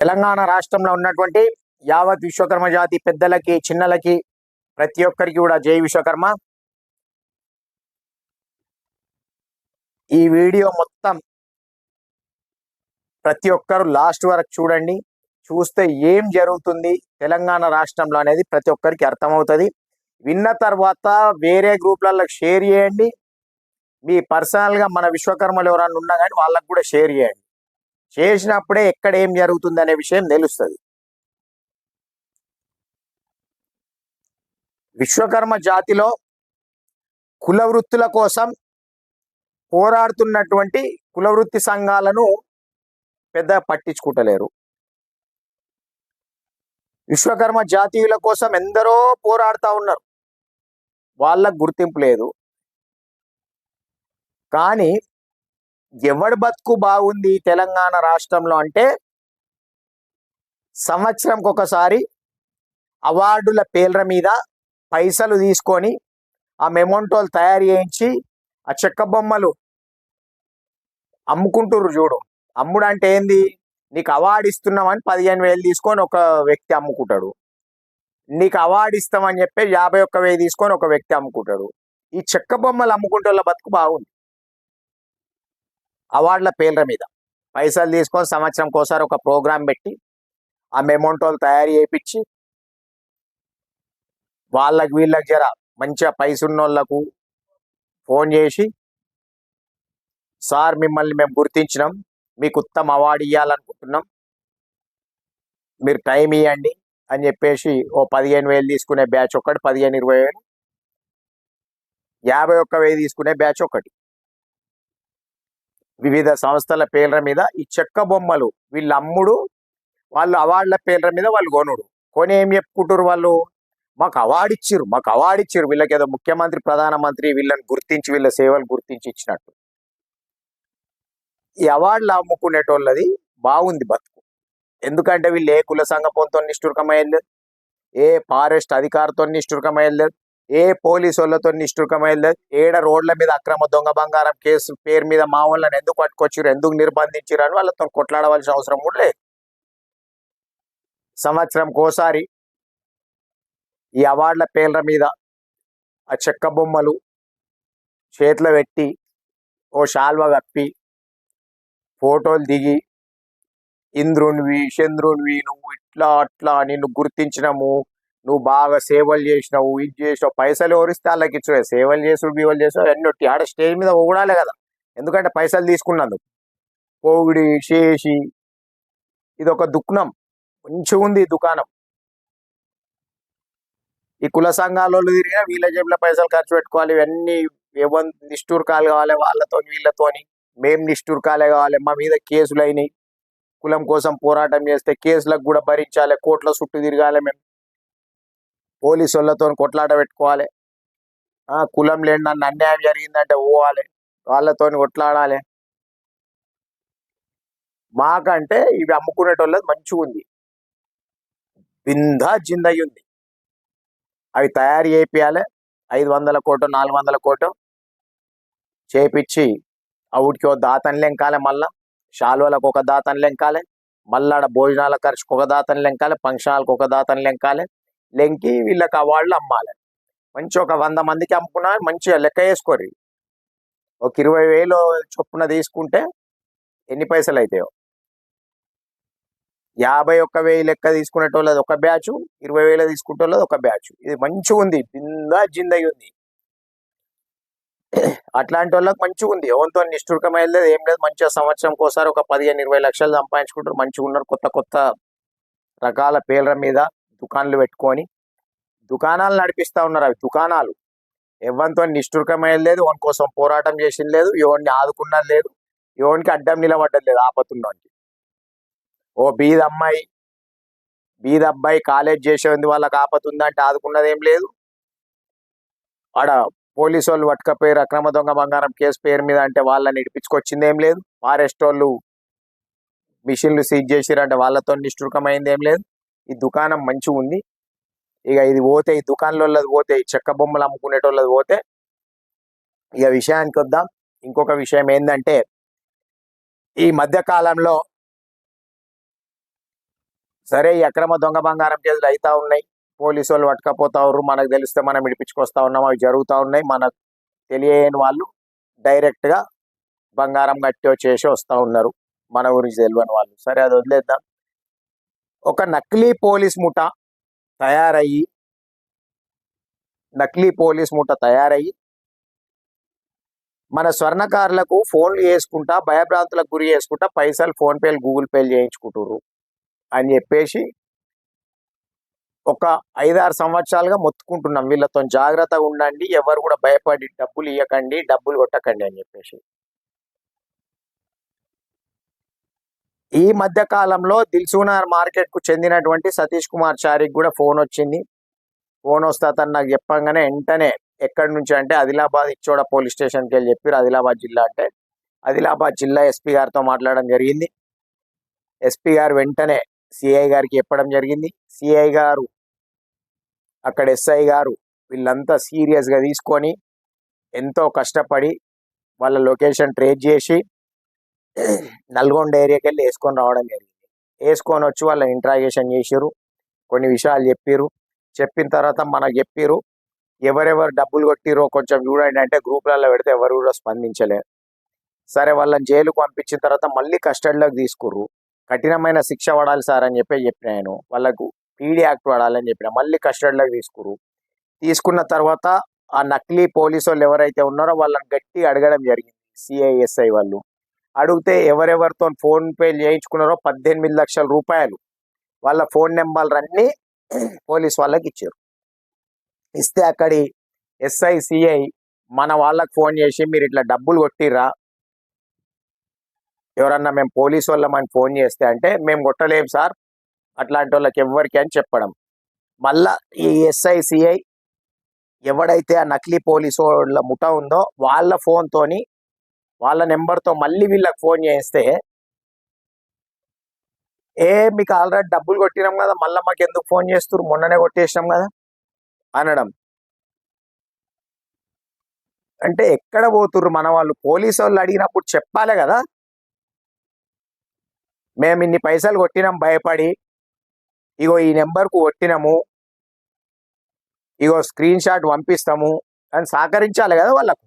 తెలంగాణ రాష్ట్రంలో ఉన్నటువంటి యావత్ విశ్వకర్మ జాతి పెద్దలకి చిన్నలకి ప్రతి ఒక్కరికి కూడా జై విశ్వకర్మ. ఈ వీడియో మొత్తం ప్రతి ఒక్కరు లాస్ట్ వరకు చూడండి. చూస్తే ఏం జరుగుతుంది తెలంగాణ రాష్ట్రంలో అనేది ప్రతి ఒక్కరికి అర్థమవుతుంది. విన్న తర్వాత వేరే గ్రూప్లలో షేర్ చేయండి. మీ పర్సనల్గా మన విశ్వకర్మలు ఎవరన్నా ఉన్నా కానీ వాళ్ళకు కూడా షేర్ చేయండి. చేసినప్పుడే ఎక్కడ ఏం జరుగుతుంది అనే విషయం తెలుస్తుంది. విశ్వకర్మ జాతిలో కుల వృత్తుల కోసం పోరాడుతున్నటువంటి కులవృత్తి సంఘాలను పెద్ద పట్టించుకుంటలేరు. విశ్వకర్మ జాతీయుల కోసం ఎందరో పోరాడుతూ ఉన్నారు. వాళ్ళకు గుర్తింపు లేదు. కానీ ఎవడి బతుకు బాగుంది తెలంగాణ రాష్ట్రంలో అంటే సంవత్సరంకి ఒకసారి అవార్డుల పేర్ల మీద పైసలు తీసుకొని ఆ మెమోంటోలు తయారు చేయించి ఆ చెక్క బొమ్మలు అమ్ముకుంటుర్రు చూడు. అమ్ముడు అంటే ఏంది? నీకు అవార్డు ఇస్తున్నామని పదిహేను వేలు తీసుకొని ఒక వ్యక్తి అమ్ముకుంటాడు. నీకు అవార్డు ఇస్తామని చెప్పి యాభై ఒక్క వేలు తీసుకొని ఒక వ్యక్తి అమ్ముకుంటాడు. ఈ చెక్క బొమ్మలు అమ్ముకుంటే బతుకు బాగుంది. అవార్డుల పేర్ల మీద. పైసలు తీసుకొని సంవత్సరం ఒకసారి ఒక ప్రోగ్రాం పెట్టి ఆ మెమోంటోలు తయారు చేయించి వాళ్ళకి వీళ్ళకి జర మంచిగా పైసున్నోళ్ళకు ఫోన్ చేసి సార్ మిమ్మల్ని మేము గుర్తించినాం. మీకు ఉత్తమ అవార్డు ఇవ్వాలనుకుంటున్నాం మీరు టైం ఇవ్వండి అని చెప్పేసి ఓ పదిహేను వేలు తీసుకునే బ్యాచ్ ఒకటి పదిహేను ఇరవై వేలు. యాభై ఒక్క వేలు తీసుకునే బ్యాచ్ ఒకటి. వివిధ సంస్థల పేర్ల మీద ఈ చెక్క బొమ్మలు. వీళ్ళ అమ్ముడు వాళ్ళు అవార్డుల పేర్ల మీద వాళ్ళు కొనుడు. కొని ఏం చెప్పుకుంటారు వాళ్ళు? మాకు అవార్డు ఇచ్చిర్రు మాకు అవార్డు ఇచ్చిర్రు. వీళ్ళకి ఏదో ముఖ్యమంత్రి ప్రధానమంత్రి వీళ్ళని గుర్తించి వీళ్ళ సేవలు గుర్తించి ఇచ్చినట్టు. ఈ అవార్డులు అమ్ముకునేటోళ్ళది బాగుంది బతుకు. ఎందుకంటే వీళ్ళు ఏ కుల సంఘపంతో నిష్ఠురకమయ్యలేదు ఏ ఫారెస్ట్ అధికారితో నిష్ఠురకమయ్యలేదు ఏ పోలీసు వాళ్ళతో నిష్ఠురకమయ్యలేదు ఏడ రోడ్ల మీద అక్రమ దొంగ బంగారం కేసు పేరు మీద మా వాళ్ళని ఎందుకు పట్టుకొచ్చిర్రు? ఎందుకు నిర్బంధించారు అని వాళ్ళతో కొట్లాడవలసిన అవసరం కూడా లేదు. సంవత్సరం కోసారి ఈ అవార్డుల పేర్ల మీద ఆ చెక్క బొమ్మలు చేతిలో పెట్టి ఓ షాల్వ కప్పి ఫోటోలు దిగి ఇంద్రునివి చంద్రునివి నువ్వు ఇట్లా అట్లా నిన్ను గుర్తించినాము నువ్వు బాగా సేవలు చేసినావు ఇది చేసినావు పైసలు ఎవరిస్తే వాళ్ళకి ఇచ్చిన సేవలు చేసుడు బీవలు చేసుడు అన్నీ ఒట్టి. ఆడ స్టేజ్ మీద ఊడాలి కదా. ఎందుకంటే పైసలు తీసుకున్నందుకు. కోవిడి చేసి ఇది ఒక దుఃఖనం. మంచిగా ఉంది ఈ దుకాణం. ఈ కుల సంఘాల వాళ్ళు తిరిగినా వీళ్ళ జేబులో పైసలు ఖర్చు పెట్టుకోవాలి. ఇవన్నీ ఎవరి నిష్ఠూర్కాలు కావాలి వాళ్ళతో వీళ్ళతోని. మేం నిష్ఠూర్కాలే కావాలి. మా మీద కేసులు అయినాయి. కులం కోసం పోరాటం చేస్తే కేసులకు కూడా భరించాలి. కోట్ల చుట్టూ తిరగాలి మేము. పోలీసు వాళ్ళతో కొట్లాట పెట్టుకోవాలి. కులం లేని నన్ను అన్యాయం జరిగిందంటే పోవాలి. వాళ్ళతో కొట్లాడాలి. మాకంటే ఇవి అమ్ముకునేటోళ్ళది మంచిగా ఉంది. బిందా జిందగి ఉంది. అవి తయారు చేపియాలి. ఐదు వందల కోటో నాలుగు వందల కోటో చేపించి అవుటికి ఒక దాతని లెంకాలి మళ్ళా. శాలువలకు ఒక దాతని లెంకాలి. మళ్ళా ఆడ భోజనాల ఖర్చుకు ఒక దాతని లెంకాలి. ఫంక్షనాలకు ఒక దాతని లెంకాలి. లెంకి వీళ్ళకి అవార్డులు అమ్మాలి. మంచి ఒక వంద మందికి అమ్ముకున్నా మంచిగా లెక్క వేసుకోరు. ఒక ఇరవై వేలు చొప్పున తీసుకుంటే ఎన్ని పైసలు అవుతాయో యాభై ఒక్క వెయ్యి లెక్క తీసుకునేటోళ్ళది ఒక బ్యాచ్ ఇరవై వేలు తీసుకుంటోళ్ళది ఒక బ్యాచ్. ఇది మంచిగా ఉంది. బిందా జిందగి ఉంది. అట్లాంటి వాళ్ళకి మంచిగా ఉంది. ఎవరితో నిష్ఠురకమైన లేదు ఏం లేదు. మంచిగా సంవత్సరం ఒకసారి ఒక పదిహేను ఇరవై లక్షలు సంపాదించుకుంటారు. మంచిగా ఉన్నారు కొత్త కొత్త రకాల పేర్ల మీద. దుకాణాలు పెట్టుకొని దుకాణాలు నడిపిస్తా ఉన్నారు అవి దుకాణాలు. ఎవరితో నిష్ఠురకమైన లేదు వాని కోసం పోరాటం చేసింది లేదు ఎవరిని ఆదుకున్నది లేదు ఎవరికి అడ్డం నిలబడ్డది లేదు ఆపతున్నోనికి ఓ బీద అమ్మాయి బీద అబ్బాయి కాలేజ్ చేసేందు వాళ్ళకి ఆపతుందంటే ఆదుకున్నది ఏం లేదు. ఆడ పోలీసు వాళ్ళు పట్టుకపోయారు అక్రమ దొంగ బంగారం కేసు పేరు మీద అంటే వాళ్ళని ఇడిపించుకొచ్చింది ఏం లేదు. ఫారెస్ట్ వాళ్ళు మిషన్లు సీజ్ చేసిరంటే వాళ్ళతో నిష్ఠురకమైంది ఏం లేదు. ఈ దుకాణం మంచిగా ఉంది. ఇక ఇది పోతే ఈ దుకాణంలో పోతే ఈ చెక్క బొమ్మలు అమ్ముకునేటోళ్ళది పోతే ఇక విషయానికి వద్దాం. ఇంకొక విషయం ఏంటంటే ఈ మధ్య కాలంలో సరే ఈ అక్రమ దొంగ బంగారం కేసులు అవుతా ఉన్నాయి. పోలీసు వాళ్ళు పట్టుకపోతా మనకు తెలిస్తే మనం విడిపించుకొస్తా ఉన్నాం. అవి జరుగుతూ ఉన్నాయి. మనకు తెలియని వాళ్ళు డైరెక్ట్గా బంగారం కట్టి చేసి వస్తా ఉన్నారు. మన గురించి తెలియని వాళ్ళు. సరే అది వదిలేద్దాం. ఒక నకిలీ పోలీస్ ముఠ తయారయ్యి నకిలీ పోలీస్ ముఠ తయారయ్యి మన స్వర్ణకారులకు ఫోన్లు చేసుకుంటా భయభ్రాంతులకు గురి చేసుకుంటా పైసలు ఫోన్పేలు గూగుల్ పేలు చేయించుకుంటారు అని చెప్పేసి ఒక ఐదారు సంవత్సరాలుగా మొత్తుకుంటున్నాం. వీళ్ళతో జాగ్రత్తగా ఉండండి ఎవరు కూడా భయపడి డబ్బులు ఇవ్వకండి డబ్బులు కొట్టకండి అని చెప్పేసి. ఈ మధ్య కాలంలో దిల్సునార్ మార్కెట్కు చెందినటువంటి సతీష్ కుమార్ చారికి కూడా ఫోన్ వచ్చింది. ఫోన్ వస్తే అతను నాకు చెప్పంగానే వెంటనే ఎక్కడి నుంచి అంటే ఆదిలాబాద్ ఇచ్చోడ పోలీస్ స్టేషన్కి వెళ్ళి చెప్పారు ఆదిలాబాద్ జిల్లా అంటే ఆదిలాబాద్ జిల్లా ఎస్పీ గారితో మాట్లాడడం జరిగింది. ఎస్పీ గారు వెంటనే సిఐ గారికి చెప్పడం జరిగింది. సిఐ గారు అక్కడ ఎస్ఐ గారు వీళ్ళంతా సీరియస్గా తీసుకొని ఎంతో కష్టపడి వాళ్ళ లొకేషన్ ట్రేస్ చేసి నల్గొండ ఏరియాకి వెళ్ళి వేసుకొని రావడం జరిగింది. వేసుకొని వచ్చి వాళ్ళ ఇంట్రాగేషన్ చేసిర్రు. కొన్ని విషయాలు చెప్పిర్రు. చెప్పిన తర్వాత మనకు చెప్పిర్రు ఎవరెవరు డబ్బులు కొట్టిరో కొంచెం చూడండి అంటే గ్రూప్లలో పెడితే ఎవరు కూడా స్పందించలేరు సరే వాళ్ళని జైలుకు పంపించిన తర్వాత మళ్ళీ కస్టడీలోకి తీసుకుర్రు. కఠినమైన శిక్ష పడాలి సార్ అని చెప్పి చెప్పిన నేను. వాళ్ళకు పీడీ యాక్ట్ పడాలని చెప్పిన. మళ్ళీ కస్టడీలోకి తీసుకురు తీసుకున్న తర్వాత ఆ నకిలీ పోలీసు వాళ్ళు ఎవరైతే ఉన్నారో వాళ్ళని గట్టి అడగడం జరిగింది. సిఐఎస్ఐ వాళ్ళు. అడిగితే ఎవరెవరితో ఫోన్ పే చేయించుకున్నారో పద్దెనిమిది లక్షల రూపాయలు. వాళ్ళ ఫోన్ నెంబర్లు అన్నీ పోలీస్ వాళ్ళకి ఇచ్చారు. ఇస్తే అక్కడి ఎస్ఐ సిఐ మన వాళ్ళకి ఫోన్ చేసి మీరు ఇట్లా డబ్బులు కొట్టిర్రా? ఎవరన్నా మేము పోలీస్ వాళ్ళమని ఫోన్ చేస్తే అంటే మేము కొట్టలేం సార్. అట్లాంటి వాళ్ళకి ఎవరికి అని చెప్పడం. మళ్ళా ఈ ఎస్ఐ సిఐ ఎవడైతే ఆ నకిలీ పోలీసు వాళ్ళ ముఠ ఉందో వాళ్ళ ఫోన్తోని వాళ్ళ నెంబర్తో మళ్ళీ వీళ్ళకి ఫోన్ చేస్తే ఏ మీకు ఆల్రెడీ డబ్బులు కొట్టినాం కదా మళ్ళీ మాకు ఎందుకు ఫోన్ చేస్తారు మొన్ననే కొట్టేసినాం కదా అనడం. అంటే ఎక్కడ పోతుర్రు? మన వాళ్ళు పోలీసు వాళ్ళు అడిగినప్పుడు చెప్పాలి కదా. మేము ఇన్ని పైసలు కొట్టినాం భయపడి. ఇగో ఈ నెంబర్కు కొట్టినాము. ఇగో స్క్రీన్ షాట్ పంపిస్తాము అని సహకరించాలి కదా వాళ్ళకు.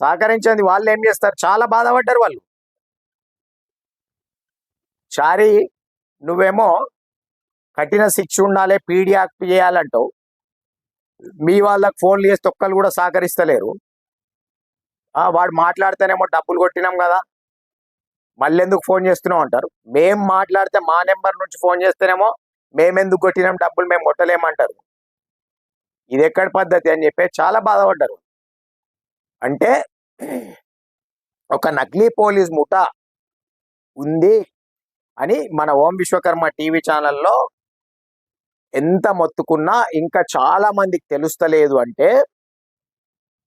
సహకరించండి వాళ్ళు ఏం చేస్తారు? చాలా బాధపడ్డారు వాళ్ళు. చారి నువ్వేమో కఠిన శిక్ష ఉండాలి పీడీ యాక్ట్ చేయాలంటావు. మీ వాళ్ళకి ఫోన్లు చేస్తే ఒక్కరు కూడా సహకరిస్తలేరు. వాడు మాట్లాడితేనేమో డబ్బులు కొట్టినాం కదా. మళ్ళీ ఎందుకు ఫోన్ చేస్తున్నాం అంటారు. మేము మాట్లాడితే మా నెంబర్ నుంచి ఫోన్ చేస్తేనేమో మేమెందుకు కొట్టినాం డబ్బులు మేము కొట్టలేమంటారు. ఇది ఎక్కడ పద్ధతి అని చెప్పి చాలా బాధపడ్డారు. అంటే ఒక నకిలీ పోలీస్ ముఠా ఉంది అని మన ఓం విశ్వకర్మ టీవీ ఛానల్లో ఎంత మొత్తుకున్నా ఇంకా చాలా మందికి తెలుస్తలేదు అంటే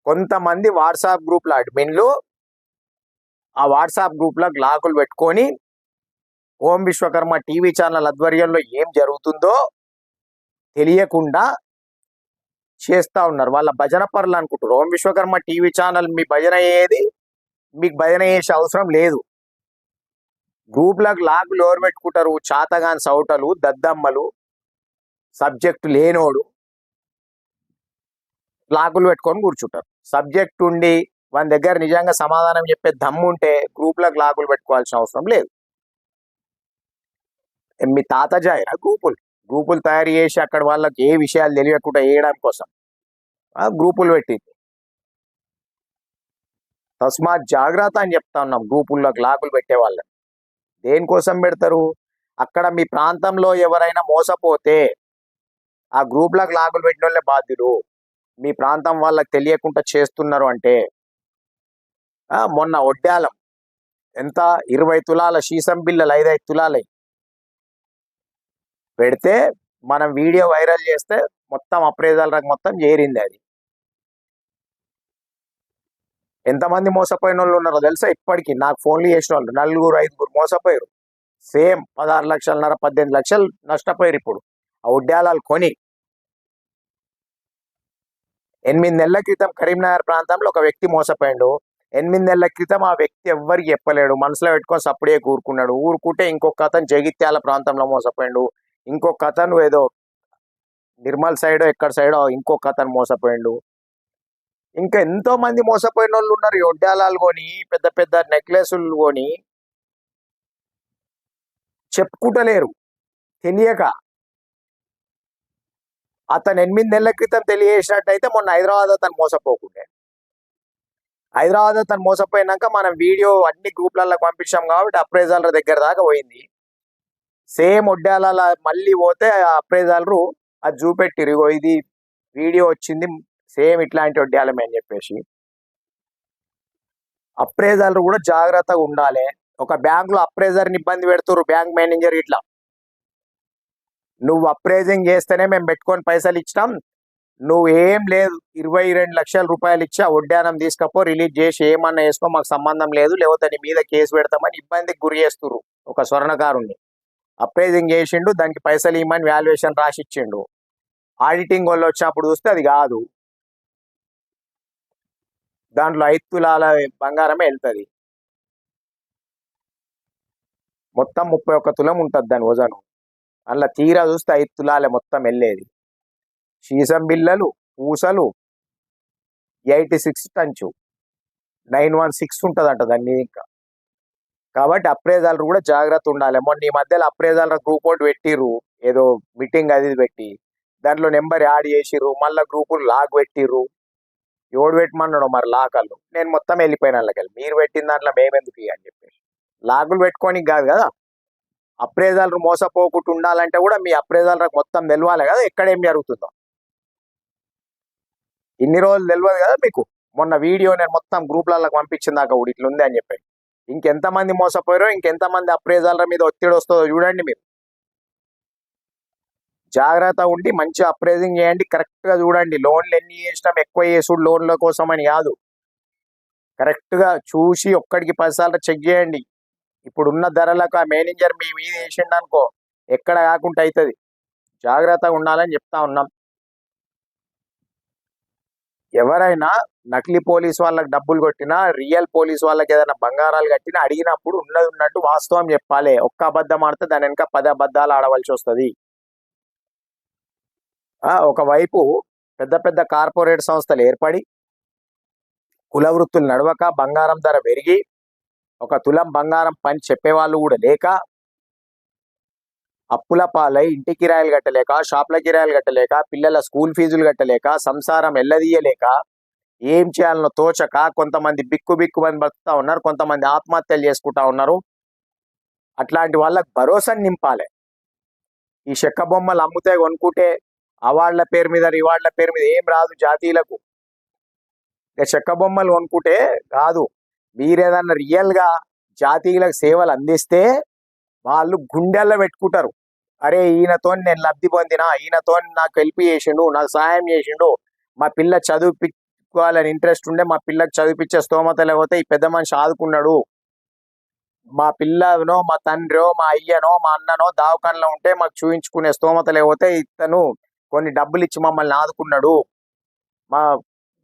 కొంతమంది వాట్సాప్ గ్రూప్ల అడ్మిన్లు ఆ వాట్సాప్ గ్రూప్లో లాకులు పెట్టుకొని ఓం విశ్వకర్మ టీవీ ఛానల్ ఆధ్వర్యంలో ఏం జరుగుతుందో తెలియకుండా చేస్తా ఉన్నారు. వాళ్ళ భజన పరులు అనుకుంటారు ఓం విశ్వకర్మ టీవీ ఛానల్ మీ భజన అయ్యేది మీకు భజన చేసే అవసరం లేదు. గ్రూప్లకు లాకులు లోర్ పెట్టుకుంటారు. చాతగాని సౌటలు దద్దమ్మలు సబ్జెక్ట్ లేనోడు లాకులు పెట్టుకొని కూర్చుంటారు. సబ్జెక్ట్ ఉండి మన దగ్గర నిజంగా సమాధానం చెప్పే దమ్ము ఉంటే గ్రూప్లకు లాకులు పెట్టుకోవాల్సిన అవసరం లేదు. మీ తాత జాయిరా గ్రూపులు. గ్రూపులు తయారు చేసి అక్కడ వాళ్ళకి ఏ విషయాలు తెలియకుండా వేయడం కోసం. గ్రూపులు పెట్టింది. తస్మాత్ జాగ్రత్త అని చెప్తా ఉన్నాం గ్రూపుల్లోకి లాకులు పెట్టే వాళ్ళని. దేనికోసం పెడతారు? అక్కడ మీ ప్రాంతంలో ఎవరైనా మోసపోతే ఆ గ్రూప్లకు లాగులు పెట్టిన వాళ్ళే బాధ్యులు. మీ ప్రాంతం వాళ్ళకి తెలియకుండా చేస్తున్నారు అంటే ఆ, మొన్న ఒడ్డాలం ఎంత? ఇరవై తులాల సీసం బిల్లలు ఐదైదు తులాలై పెడితే మనం వీడియో వైరల్ చేస్తే మొత్తం అప్రేజాల రంగం మొత్తం చేరింది అది. ఎంతమంది మోసపోయిన వాళ్ళు ఉన్నారో తెలుసా ఇప్పటికీ? నాకు ఫోన్లు చేసిన వాళ్ళు నలుగురు ఐదుగురు మోసపోయారు సేమ్ పదహారు లక్షలన్నర పద్దెనిమిది లక్షలు నష్టపోయారు ఇప్పుడు. ఆ ఉడ్యాలాలు కొని. ఎనిమిది నెలల క్రితం కరీంనగర్ ప్రాంతంలో ఒక వ్యక్తి మోసపోయాడు. ఎనిమిది నెలల క్రితం ఆ వ్యక్తి ఎవ్వరికి చెప్పలేడు. మనసులో పెట్టుకొని సప్పుడే కూరుకున్నాడు. ఊరుకుంటే ఇంకొక అతను జగిత్యాల ప్రాంతంలో మోసపోయాడు. ఇంకొక అతను ఏదో నిర్మల్ సైడ్ ఎక్కడ సైడ్ ఇంకొక అతను మోసపోయిండు. ఇంకా ఎంతో మంది మోసపోయిన వాళ్ళు ఉన్నారు. ఈ ఒడ్డాలాలు కొని పెద్ద పెద్ద నెక్లెస్లు కొని. చెప్పుకుంటలేరు. తెలియక. అతను ఎనిమిది నెలల క్రితం తెలియజేసినట్టయితే మొన్న హైదరాబాద్ అతను మోసపోకుండే. హైదరాబాద్ అతను మోసపోయినాక మనం వీడియో అన్ని గ్రూప్లలో పంపించాం కాబట్టి అప్రైజాల దగ్గర దాకా పోయింది. సేమ్ ఒడ్డాల మళ్ళీ పోతే అప్రైజాలరు అది చూపెట్టిరు ఇగో ఇది వీడియో వచ్చింది సేమ్ ఇట్లాంటి వడ్డాలమే అని చెప్పేసి. అప్రైజాలరు కూడా జాగ్రత్తగా ఉండాలి. ఒక బ్యాంకులో అప్రైజర్ని అప్రైజర్ని ఇబ్బంది పెడుతురు బ్యాంక్ మేనేజర్ ఇట్లా. నువ్వు అప్రైజింగ్ చేస్తేనే మేము పెట్టుకొని పైసలు ఇచ్చినాం నువ్వు ఏం లేదు ఇరవై రెండు లక్షల రూపాయలు ఇచ్చి ఆ వడ్డానం తీసుకపో రిలీజ్ చేసి ఏమన్నా వేసుకో మాకు సంబంధం లేదు లేకపోతే నీ మీద కేసు పెడతామని ఇబ్బందికి గురి చేస్తురు ఒక స్వర్ణకారుణ్ణి. అప్రైజింగ్ చేసిండు దానికి పైసలు ఇమ్మని వాల్యుయేషన్ రాసి ఇచ్చిండు ఆడిటింగ్ వాళ్ళు వచ్చినప్పుడు చూస్తే అది కాదు. దాంట్లో ఐదు తులాల బంగారమే వెళ్తుంది. మొత్తం ముప్పై ఒక్క తులం ఉంటుంది దాని వజను. అందులో తీరా చూస్తే ఐదు తులాలే మొత్తం వెళ్ళేది. సీసం బిల్లలు పూసలు ఎయిటీ సిక్స్ టంచు. నైన్ వన్ సిక్స్ ఉంటుందంట దాన్ని ఇంకా. కాబట్టి అప్రేజాలు కూడా జాగ్రత్త ఉండాలి. మొన్న ఈ మధ్యలో అప్రేజాల గ్రూప్ ఒకటి పెట్టిర్రు. ఏదో మీటింగ్ అది పెట్టి. దాంట్లో నెంబర్ యాడ్ చేసిర్రు. మళ్ళీ గ్రూపులు లాగ్ పెట్టిర్రు. ఎవడు పెట్టమన్నాడు మరి లాకలు నేను మొత్తం వెళ్ళిపోయిన వాళ్ళకి మీరు పెట్టిన దాంట్లో మేమెందుకు అని చెప్పేసి. లాగులు పెట్టుకోనికి కాదు కదా. అప్రేజాలు మోసపోకుండా ఉండాలంటే కూడా మీ అప్రేజాలు మొత్తం తెలవాలి కదా. ఎక్కడ ఏం జరుగుతుందో. ఇన్ని రోజులు తెలియదు కదా మీకు. మొన్న వీడియో నేను మొత్తం గ్రూప్లలో పంపించిన దాకా కూడా అని చెప్పి ఇంకెంతమంది మోసపోయారో ఇంకెంతమంది అప్రేజాల మీద ఒత్తిడి వస్తుందో చూడండి మీరు. జాగ్రత్త ఉండి మంచి అప్రైజింగ్ చేయండి కరెక్ట్గా చూడండి. లోన్లు ఎన్ని చేసినాం ఎక్కువ చేసుడు లోన్ల కోసం అని కాదు. కరెక్ట్గా చూసి ఒక్కడికి పదిసార్లు చెక్ చేయండి. ఇప్పుడున్న ధరలకు ఆ మేనేజర్ మీ మీద వేసిండు అనుకో ఎక్కడ కాకుండా అవుతుంది జాగ్రత్తగా ఉండాలని చెప్తా ఉన్నాం. ఎవరైనా నకిలీ పోలీస్ వాళ్ళకి డబ్బులు కొట్టినా రియల్ పోలీస్ వాళ్ళకి ఏదైనా బంగారాలు కట్టినా అడిగినప్పుడు ఉన్నది ఉన్నట్టు వాస్తవం చెప్పాలి. ఒక్క అబద్ధం ఆడితే దాని వెనక పది అబద్ధాలు ఆడవలసి వస్తుంది. ఆ, ఒకవైపు పెద్ద పెద్ద కార్పొరేట్ సంస్థలు ఏర్పడి కుల వృత్తులు నడవక బంగారం ధర పెరిగి ఒక తులం బంగారం పని చెప్పేవాళ్ళు కూడా లేక అప్పుల పాలై ఇంటి కిరాయిలు కట్టలేక షాప్ల కిరాయిలు కట్టలేక పిల్లల స్కూల్ ఫీజులు కట్టలేక సంసారం ఎల్లదీయలేక ఏం చేయాలనో తోచక కొంతమంది బిక్కు బిక్కు మంది బతుకుతా ఉన్నారు కొంతమంది ఆత్మహత్యలు చేసుకుంటా ఉన్నారు. అట్లాంటి వాళ్ళకి భరోసాని నింపాలి. ఈ చెక్క బొమ్మలు అమ్ముతే కొనుక్కుంటే అవార్డుల పేరు మీద రివార్డుల పేరు మీద ఏం రాదు జాతీయులకు. ఇక చెక్క బొమ్మలు కొనుక్కుంటే కాదు మీరేదన్నా రియల్గా జాతీయులకు సేవలు అందిస్తే వాళ్ళు గుండెల్లో పెట్టుకుంటారు. అరే ఈయనతో నేను లబ్ధి పొందిన ఈయనతో నాకు హెల్ప్ చేసిండు నాకు సహాయం చేసిండు మా పిల్ల చదివిపించుకోవాలని ఇంట్రెస్ట్ ఉండే మా పిల్లకి చదివిపించే స్తోమత లేకపోతే ఈ పెద్ద మనిషి ఆదుకున్నాడు. మా పిల్లనో మా తండ్రో మా అయ్యనో మా అన్ననో దావకాన్లో ఉంటే మాకు చూయించుకునే స్తోమత లేకపోతే ఇతను కొన్ని డబ్బులు ఇచ్చి మమ్మల్ని ఆదుకున్నాడు. మా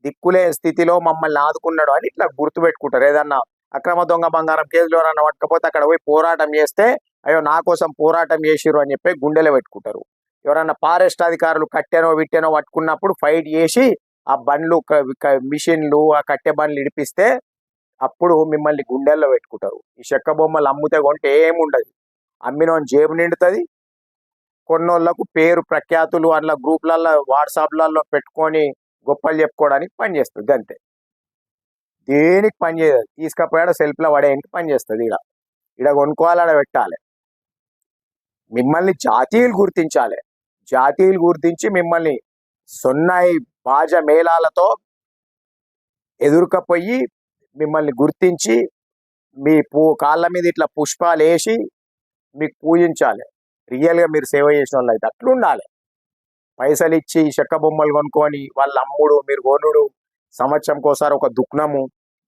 దిక్కులే స్థితిలో మమ్మల్ని ఆదుకున్నాడు అని ఇట్లా గుర్తు పెట్టుకుంటారు ఏదన్నా అక్రమ దొంగ బంగారం కేసులో ఎవరన్నా పట్టకపోతే అక్కడ పోయి పోరాటం చేస్తే అయ్యో నా కోసం పోరాటం చేసిరు అని చెప్పి గుండెలో పెట్టుకుంటారు. ఎవరన్నా ఫారెస్ట్ అధికారులు కట్టెనో విట్టెనో పట్టుకున్నప్పుడు ఫైట్ చేసి ఆ బండ్లు మిషన్లు ఆ కట్టె బండ్లు ఇడిపిస్తే అప్పుడు మిమ్మల్ని గుండెల్లో పెట్టుకుంటారు. ఈ చెక్క బొమ్మలు అమ్ముతే కొంటే ఏముండదు. అమ్మినోని జేబు నిండుతుంది. కొన్నోళ్ళకు పేరు ప్రఖ్యాతులు అట్లా గ్రూప్లలో వాట్సాప్లలో పెట్టుకొని గొప్పలు చెప్పుకోవడానికి పనిచేస్తుంది అంతే. దేనికి పనిచేయదు తీసుకపోయాడ సెల్ఫ్లో పడేయడానికి పని చేస్తుంది ఇక్కడ ఈడ కొనుక్కోవాలి ఆడ పెట్టాలి. మిమ్మల్ని జాతీయులు గుర్తించాలి. జాతీయులు గుర్తించి మిమ్మల్ని సొన్నాయి బాజ మేళాలతో ఎదురుకపోయి మిమ్మల్ని గుర్తించి మీ పూ కాళ్ళ మీద ఇట్లా పుష్పాలు వేసి మీకు పూజించాలి. రియల్గా మీరు సేవ చేసిన వాళ్ళు అయితే అట్లుండాలి పైసలు ఇచ్చి చెక్క బొమ్మలు కొనుక్కొని వాళ్ళ అమ్ముడు మీరు కొనుడు సంవత్సరంకోసారి ఒక దుఃఖనము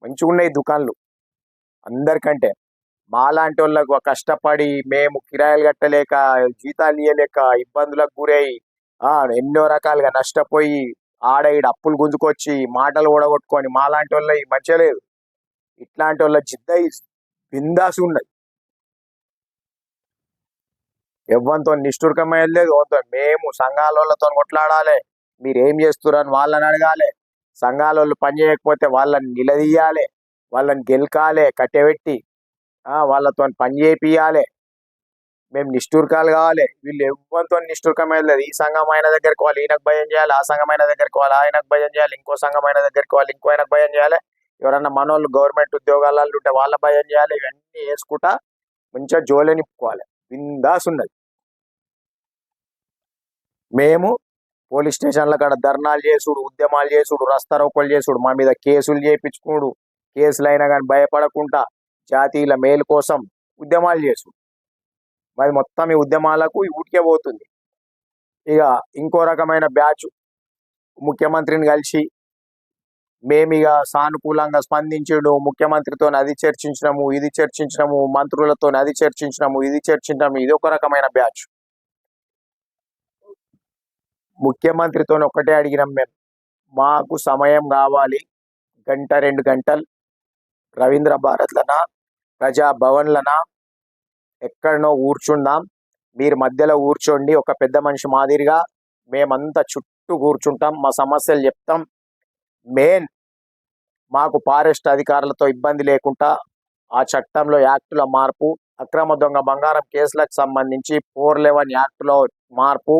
మంచిగా ఉన్నాయి దుకాన్లు. అందరికంటే మాలాంటి వాళ్ళకు కష్టపడి మేము కిరాయిలు కట్టలేక జీతాలు ఇవ్వలేక ఇబ్బందులకు గురై ఆ ఎన్నో రకాలుగా నష్టపోయి ఆడ ఈడ అప్పులు గుంజుకొచ్చి మాటలు ఓడగొట్టుకొని మాలాంటి వాళ్ళ మంచిగా లేదు. ఇట్లాంటి వాళ్ళ జిద్దయి బిందాసు ఉన్నది. ఎవ్వరితో నిష్ఠురకమైన లేదు ఓతో మేము వాళ్ళతో కొట్లాడాలి. మీరు ఏం చేస్తున్నారని వాళ్ళని అడగాలి. సంఘాల వాళ్ళు పని చేయకపోతే వాళ్ళని నిలదీయాలి. వాళ్ళని గెలకాలి కట్టెబెట్టి వాళ్ళతో పని చేపియాలి మేము నిష్ఠూర్కాలు కావాలి. వీళ్ళు ఎవరితో నిష్ఠూర్కమైన లేదు ఈ సంఘం ఆయన దగ్గరికి వాళ్ళు ఈయనకు భయం చేయాలి ఆ సంఘం ఆయన దగ్గరికి వాళ్ళు ఆయనకు భయం చేయాలి ఇంకో సంఘం ఆయన దగ్గరికి వాళ్ళు ఇంకో ఆయనకు భయం చేయాలి. ఎవరన్నా మనోళ్ళు గవర్నమెంట్ ఉద్యోగాలలో ఉంటే వాళ్ళ భయం చేయాలి. ఇవన్నీ వేసుకుంటా మంచిగా జోలే నింపుకోవాలి. బిందాస్ ఉన్నది. మేము పోలీస్ స్టేషన్ల కాడ ధర్నాలు చేసుడు ఉద్యమాలు చేసుడు రస్తారోకోలు చేసుడు మా మీద కేసులు చేయించుకుడు కేసులు అయినా కానీ భయపడకుండా జాతీయుల మేలు కోసం ఉద్యమాలు చేసుడు మరి మొత్తం ఈ ఉద్యమాలకు ఈ ఊటికే పోతుంది. ఇక ఇంకో రకమైన బ్యాచ్ ముఖ్యమంత్రిని కలిసి మేము ఇక సానుకూలంగా స్పందించడం ముఖ్యమంత్రితో అది చర్చించడము ఇది చర్చించడము మంత్రులతో అది చర్చించడము ఇది చర్చించడము ఇది ఒక రకమైన బ్యాచ్. ముఖ్యమంత్రితో ఒకటే అడిగినాం మేము. మాకు సమయం కావాలి గంట రెండు గంటలు. రవీంద్ర భారత్లనా ప్రజాభవన్లన? ఎక్కడనో కూర్చుందాం మీరు మధ్యలో కూర్చోండి ఒక పెద్ద మనిషి మాదిరిగా మేమంతా చుట్టూ కూర్చుంటాం. మా సమస్యలు చెప్తాం. మెయిన్ మాకు ఫారెస్ట్ అధికారులతో ఇబ్బంది లేకుండా ఆ చట్టంలో యాక్టుల మార్పు అక్రమ దొంగ బంగారం కేసులకు సంబంధించి ఫోర్ లెవెన్ యాక్టులో మార్పు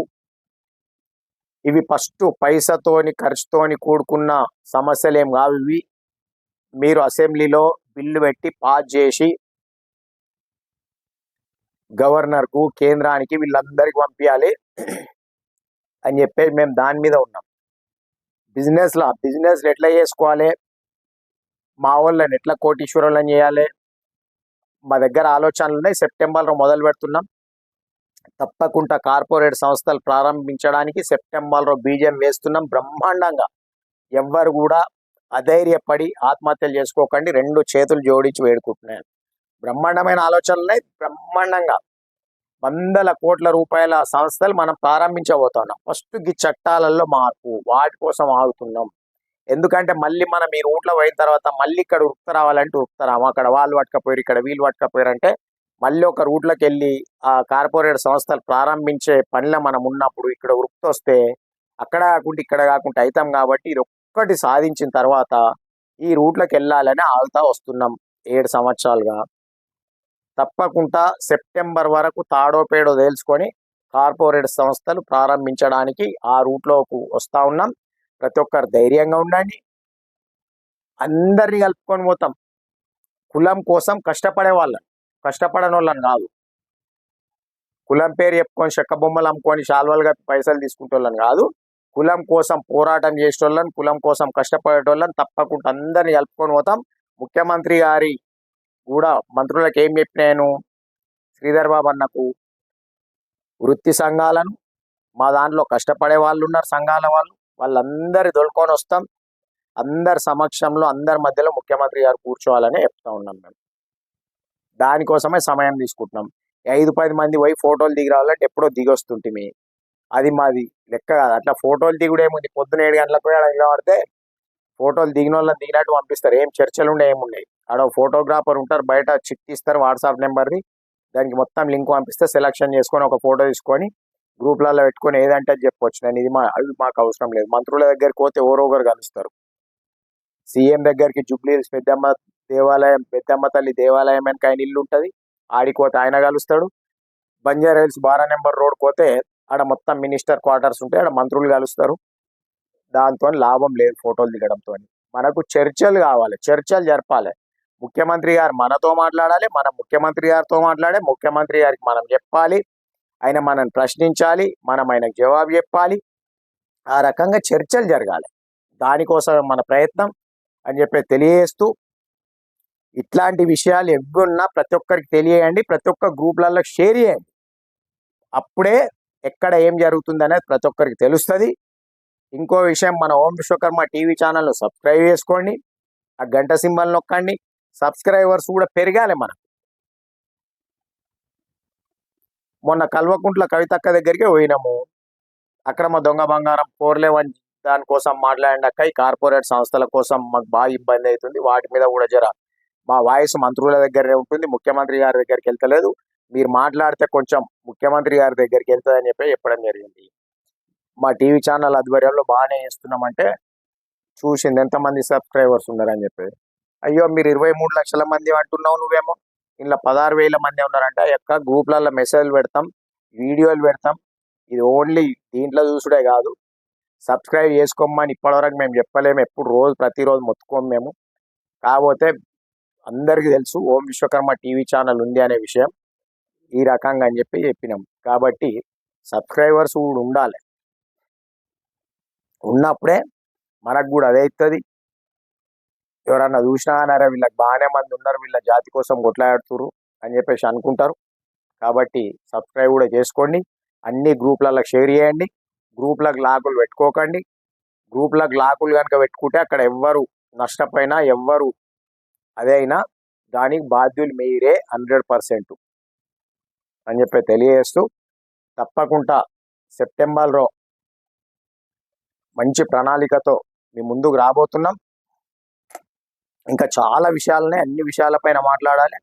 ఇవి ఫస్ట్ పైసతోని ఖర్చుతోని కూడుకున్న సమస్యలు కావు ఇవి. మీరు అసెంబ్లీలో బిల్లు పెట్టి పాస్ చేసి గవర్నర్కు కేంద్రానికి వీళ్ళందరికీ పంపించాలి అని చెప్పేసి మేము దాని మీద ఉన్నాం. బిజినెస్లో బిజినెస్ ఎట్లా చేసుకోవాలి? మా వాళ్ళని ఎట్లా కోటీశ్వరులను చేయాలి? మా దగ్గర ఆలోచనలు ఉన్నాయి. సెప్టెంబర్లో మొదలు పెడుతున్నాం. తప్పకుండా కార్పొరేట్ సంస్థలు ప్రారంభించడానికి సెప్టెంబర్లో బీజం వేస్తున్నాం. బ్రహ్మాండంగా. ఎవ్వరు కూడా అధైర్యపడి ఆత్మహత్యలు చేసుకోకండి. రెండు చేతులు జోడించి వేడుకుంటున్నాను. బ్రహ్మాండమైన ఆలోచనలే బ్రహ్మాండంగా. వందల కోట్ల రూపాయల సంస్థలు మనం ప్రారంభించబోతున్నాం. ఫస్ట్ ఈ చట్టాలలో మార్పు వాటి కోసం ఆగుతున్నాం. ఎందుకంటే మళ్ళీ మనం ఈ రూట్లో పోయిన తర్వాత మళ్ళీ ఇక్కడ ఉరుక్త రావాలంటే ఉరుకుతారాము అక్కడ వాళ్ళు పట్టుకపోయారు ఇక్కడ వీళ్ళు పట్టుకపోయారు అంటే మళ్ళీ ఒక రూట్లోకి వెళ్ళి ఆ కార్పొరేట్ సంస్థలు ప్రారంభించే పనిలో మనం ఉన్నప్పుడు ఇక్కడ వృత్తి వస్తే అక్కడ కాకుండా ఇక్కడ కాకుండా అవుతాం కాబట్టి ఇది ఒక్కటి సాధించిన తర్వాత ఈ రూట్లోకి వెళ్ళాలని ఆగుతా వస్తున్నాం ఏడు సంవత్సరాలుగా. తప్పకుండా సెప్టెంబర్ వరకు తాడో పేడో తేల్చుకొని కార్పొరేట్ సంస్థలు ప్రారంభించడానికి ఆ రూట్లోకి వస్తా ఉన్నాం. ప్రతి ఒక్కరు ధైర్యంగా ఉండండి. అందరినీ కలుపుకొని పోతాం. కులం కోసం కష్టపడే వాళ్ళని కష్టపడని వాళ్ళని కాదు. కులం పేరు చెప్పుకొని చెక్క బొమ్మలు అమ్ముకొని శాల్వాలుగా పైసలు తీసుకుంటోళ్ళని కాదు. కులం కోసం పోరాటం చేసేటోళ్ళని కులం కోసం కష్టపడేటోళ్ళని తప్పకుండా అందరిని కలుపుకొని పోతాం. ముఖ్యమంత్రి గారి కూడా మంత్రులకు ఏం చెప్పినాను శ్రీధర్ బాబు అన్నకు వృత్తి సంఘాలను మా దాంట్లో కష్టపడే వాళ్ళు ఉన్నారు సంఘాల వాళ్ళు. వాళ్ళందరి దొలుకొని వస్తాం. అందరి సమక్షంలో అందరి మధ్యలో ముఖ్యమంత్రి గారు కూర్చోవాలని చెప్తా ఉన్నాం మేము. దానికోసమే సమయం తీసుకుంటున్నాం. ఐదు పది మంది పోయి ఫోటోలు దిగి రావాలంటే ఎప్పుడో దిగి వస్తుంటిమి. అది మాది. లెక్క కాదు. అట్లా ఫోటోలు దిగుడేముంది పొద్దున ఏడు గంటలకు పోయి నిలబడితే ఫోటోలు దిగిన వాళ్ళని దిగినట్టు పంపిస్తారు. ఏం చర్చలు ఉండే ఏమున్నాయి ఆడ ఫోటోగ్రాఫర్ ఉంటారు బయట చిట్ ఇస్తారు వాట్సాప్ నెంబర్ది దానికి మొత్తం లింక్ పంపిస్తే సెలక్షన్ చేసుకొని ఒక ఫోటో తీసుకొని గ్రూప్లలో పెట్టుకొని ఏదంటే అది చెప్పొచ్చు. నేను ఇది మా అవి మాకు అవసరం లేదు. మంత్రుల దగ్గరికి పోతే ఓరోగరు కలుస్తారు. సీఎం దగ్గరికి జూబ్లీ పెద్దమ్మ దేవాలయం పెద్దమ్మ తల్లి దేవాలయం వెనక ఆయన ఇల్లు ఉంటుంది. ఆడికి పోతే ఆయన కలుస్తాడు. బంజారా హిల్స్ బారా నెంబర్ రోడ్ పోతే ఆడ మొత్తం మినిస్టర్ క్వార్టర్స్ ఉంటాయి ఆడ మంత్రులు కలుస్తారు. దాంతో లాభం లేదు ఫోటోలు దిగడంతో. మనకు చర్చలు కావాలి చర్చలు జరపాలి. ముఖ్యమంత్రి గారు మనతో మాట్లాడాలి మనం ముఖ్యమంత్రి గారితో మాట్లాడే ముఖ్యమంత్రి గారికి మనం చెప్పాలి ఆయన మనల్ని ప్రశ్నించాలి మనం ఆయనకు జవాబు చెప్పాలి. ఆ రకంగా చర్చలు జరగాలి. దానికోసం మన ప్రయత్నం అని చెప్పి తెలియజేస్తూ ఇట్లాంటి విషయాలు ఎవ్వున్నా ప్రతి ఒక్కరికి తెలియండి ప్రతి ఒక్క గ్రూప్లలో షేర్ చేయండి. అప్పుడే ఎక్కడ ఏం జరుగుతుంది అనేది ప్రతి ఒక్కరికి తెలుస్తుంది. ఇంకో విషయం మన ఓం విశ్వకర్మ టీవీ ఛానల్ను సబ్స్క్రైబ్ చేసుకోండి. ఆ గంట సింబల్ నొక్కండి. సబ్స్క్రైబర్స్ కూడా పెరగాలి మనం. మొన్న కల్వకుంట్ల కవితక్క దగ్గరికి పోయినాము. అక్రమ దొంగ బంగారం ఫోర్ లెవెన్ దానికోసం మాట్లాడినాక ఈ కార్పొరేట్ సంస్థల కోసం మాకు బాగా ఇబ్బంది అవుతుంది. వాటి మీద కూడా జర మా వాయిస్ మంత్రుల దగ్గరే ఉంటుంది. ముఖ్యమంత్రి గారి దగ్గరికి వెళ్తలేదు. మీరు మాట్లాడితే కొంచెం ముఖ్యమంత్రి గారి దగ్గరికి వెళ్తుందని చెప్పి చెప్పడం జరిగింది. మా టీవీ ఛానల్ ఆధ్వర్యంలో బాగానే చేస్తున్నామంటే చూసింది ఎంతమంది సబ్స్క్రైబర్స్ ఉన్నారని చెప్పి అయ్యో మీరు ఇరవై మూడు లక్షల మంది అంటున్నావు నువ్వేమో. ఇంట్లో పదహారు వేల మంది ఉన్నారంటే. ఆ యొక్క గ్రూప్లలో మెసేజ్లు పెడతాం వీడియోలు పెడతాం. ఇది ఓన్లీ దీంట్లో చూసుడే కాదు. సబ్స్క్రైబ్ చేసుకోమని ఇప్పటివరకు మేము చెప్పలేము. ఎప్పుడు రోజు ప్రతిరోజు మొత్తుకోము మేము. కాకపోతే అందరికీ తెలుసు ఓం విశ్వకర్మ టీవీ ఛానల్ ఉంది అనే విషయం. ఈ రకంగా అని చెప్పి చెప్పినాం. కాబట్టి సబ్స్క్రైబర్స్ కూడా ఉండాలి. ఉన్నప్పుడే మనకు కూడా అదే అవుతుంది. ఎవరన్నా చూసినా అన్నారా వీళ్ళకి బాగానే మంది ఉన్నారు వీళ్ళ జాతి కోసం కొట్లాడుతురు అని చెప్పేసి అనుకుంటారు. కాబట్టి సబ్స్క్రైబ్ కూడా చేసుకోండి. అన్ని గ్రూప్లలో షేర్ చేయండి. గ్రూప్లకు లాకులు పెట్టుకోకండి. గ్రూప్లకు లాకులు కనుక పెట్టుకుంటే అక్కడ ఎవ్వరు నష్టపోయినా ఎవ్వరు అదే అయినా దానికి బాధ్యులు మీరే హండ్రెడ్ పర్సెంట్. అని చెప్పి తెలియజేస్తూ తప్పకుండా సెప్టెంబర్లో మంచి ప్రణాళికతో మీ ముందుకు రాబోతున్నాం. ఇంకా చాలా విషయాలనే అన్ని విషయాలపైన మాట్లాడాలి.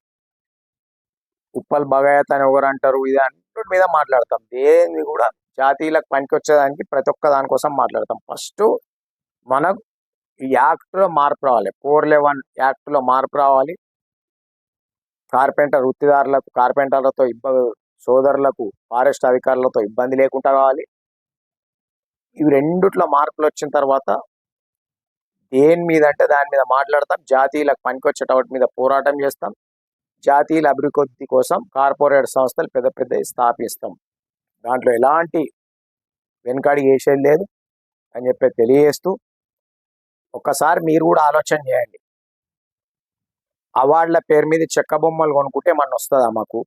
ఉప్పల్ బగాయత్ అని ఎవరు అంటారు ఇది అన్నిటి మీద మాట్లాడతాం. దేని కూడా జాతీయులకు పనికొచ్చేదానికి ప్రతి ఒక్క దానికోసం మాట్లాడతాం. ఫస్ట్ మనకు ఈ యాక్ట్లో మార్పు రావాలి. ఫోర్ లెవెన్ యాక్ట్లో మార్పు రావాలి. కార్పెంటర్ వృత్తిదారులకు కార్పెంటర్లతో ఇబ్బంది సోదరులకు ఫారెస్ట్ అధికారులతో ఇబ్బంది లేకుండా కావాలి. ఇవి రెండిట్లో మార్పులు వచ్చిన తర్వాత దేని మీద అంటే దాని మీద మాట్లాడతాం. జాతీయులకు పనికొచ్చేటవాటి మీద పోరాటం చేస్తాం. జాతీయుల అభివృద్ధి కోసం కార్పొరేట్ సంస్థలు పెద్ద పెద్ద స్థాపిస్తాం. దాంట్లో ఎలాంటి వెనుకాడి చేసేది లేదు అని చెప్పి తెలియజేస్తూ ఒక్కసారి మీరు కూడా ఆలోచన చేయండి. అవార్డుల పేరు మీద చెక్క బొమ్మలు కొనుక్కుంటే మన వస్తుందా మాకు?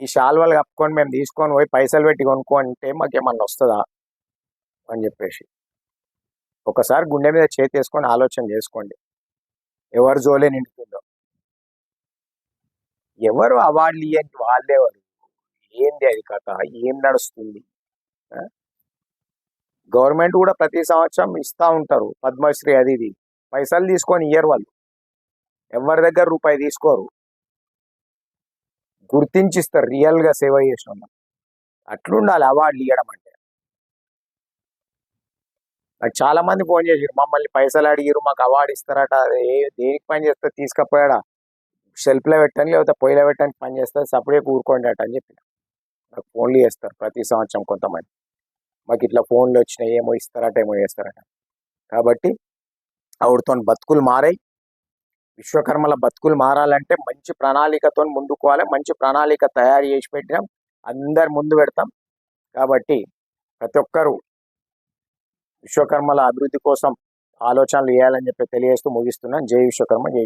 ఈ శాల్వాలు కప్పుకొని మేము తీసుకొని పోయి పైసలు పెట్టి కొనుక్కుంటే మాకు ఏమన్నా వస్తుందా? అని చెప్పేసి. ఒకసారి గుండె మీద చేతి వేసుకొని ఆలోచన చేసుకోండి. ఎవరు జోలే నిండుతుందో ఎవరు అవార్డులు ఇయ్యండి వాళ్ళెవరు ఏంది అది కథ? ఏం నడుస్తుంది? గవర్నమెంట్ కూడా ప్రతి సంవత్సరం ఇస్తా ఉంటారు. పద్మశ్రీ అది ఇది. పైసలు తీసుకొని ఇయ్యరు వాళ్ళు. ఎవరి దగ్గర రూపాయి తీసుకోరు. గుర్తించి ఇస్తారు రియల్గా సేవ చేసిన అట్లుండాలి అవార్డులు ఇవ్వడం అంటే. నాకు చాలా మంది ఫోన్ చేసారు మమ్మల్ని పైసలు అడిగిరు మాకు అవార్డు ఇస్తారట దేనికి పని చేస్తే తీసుకపోయాడా? షెల్ఫ్లో పెట్టండి లేకపోతే పొయ్యిలో పెట్టడానికి పని చేస్తారు సపరేట్ కూరుకోండి అట అని చెప్పిన. నాకు ఫోన్లు చేస్తారు ప్రతి సంవత్సరం కొంతమంది. మాకు ఇట్లా ఫోన్లు వచ్చినాయి ఏమో ఇస్తారట ఏమో చేస్తారట. కాబట్టి ఆవిడతో బతుకులు మారాయి. విశ్వకర్మల బతుకులు మారాలంటే మంచి ప్రణాళికతో ముందుకోవాలి. మంచి ప్రణాళిక తయారు చేసి పెట్టినాం. అందరు ముందు పెడతాం. కాబట్టి ప్రతి ఒక్కరూ విశ్వకర్మల అభివృద్ధి కోసం ఆలోచనలు చేయాలని చెప్పి తెలియజేస్తూ ముగిస్తున్నాను. జై విశ్వకర్మ జై